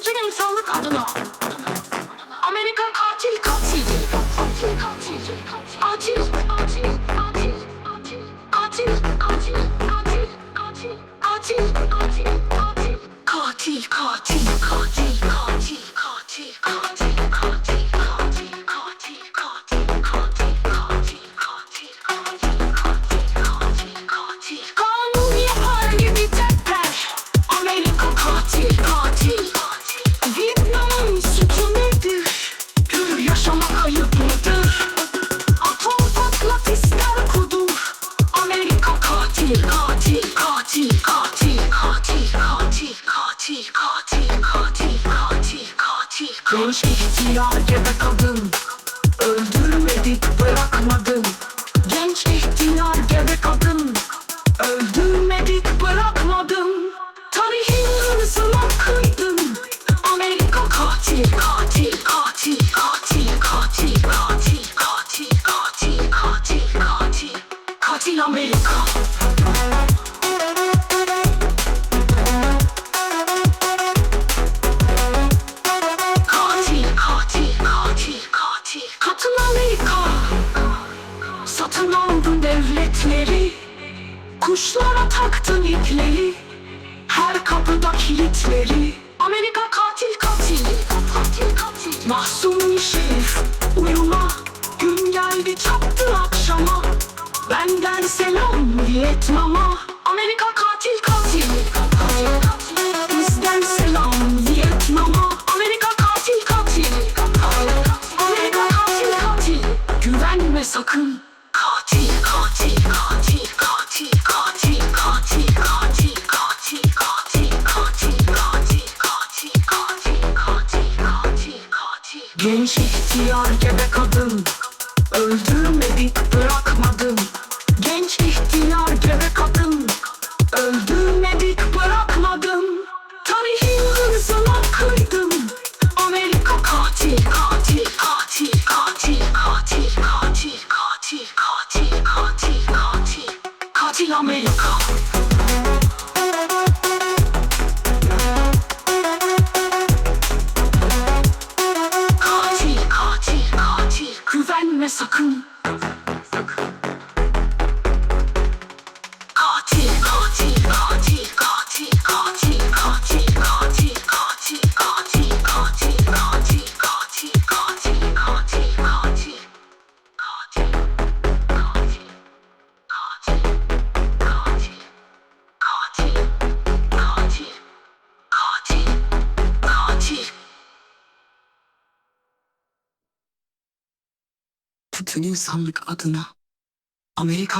bütün insanlık adına. Amerika Genç ihtiyar gebe kadın. Öldürmedik bırakmadın. Genç ihtiyar gebe kadın. Öldürmedik bırakmadın. Tarihin hırsına kıydın. Amerika katil Satın aldın devletleri Kuşlara taktın ipleri Her kapıda kilitleri. Amerika katil katil Katil katil. Mahzun şerif Uyuma. Gün geldi çattı akşama. Benden selam Vietnam'a Genç ihtiyar gebe kadın Öldürmedik bırakmadın Genç ihtiyar gebe kadın Öldürmedik bırakmadın Tarihin hırsına kıydın Amerika katil katil katil katil katil katil katil katil katil katil Katil Amerika メソ君。Bütün insanlık adına Amerika